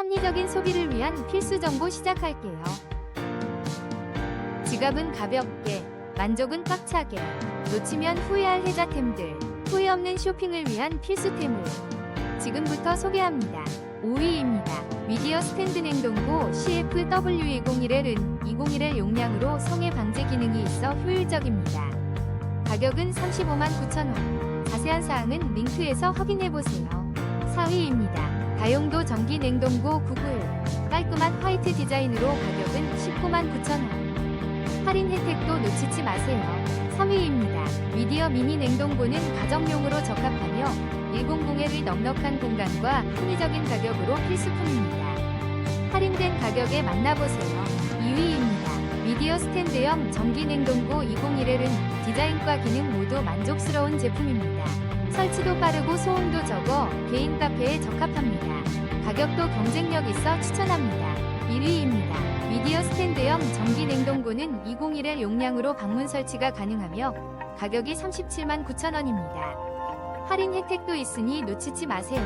합리적인 소비를 위한 필수 정보 시작할게요. 지갑은 가볍게, 만족은 꽉차게, 놓치면 후회할 혜자템들, 후회 없는 쇼핑을 위한 필수템을 지금부터 소개합니다. 5위입니다. 미디어 스탠드 냉동고 CFW201L은 201L 용량으로 성해 방제 기능이 있어 효율적입니다. 가격은 35만 9천 원. 자세한 사항은 링크에서 확인해보세요. 4위입니다. 다용도 전기 냉동고 991. 깔끔한 화이트 디자인으로 가격은 19만 9천원. 할인 혜택도 놓치지 마세요. 3위입니다. 미디어 미니 냉동고는 가정용으로 적합하며 100L의 넉넉한 공간과 합리적인 가격으로 필수품입니다. 할인된 가격에 만나보세요. 2위입니다. 미디어 스탠드형 전기 냉동고 201L은 디자인과 기능 모두 만족스러운 제품입니다. 설치도 빠르고 소음도 적어 개인 카페에 적합합니다. 가격도 경쟁력 있어 추천합니다. 1위입니다. 미디어 스탠드형 전기 냉동고는 201L 용량으로 방문 설치가 가능하며 가격이 37만 9천원입니다. 할인 혜택도 있으니 놓치지 마세요.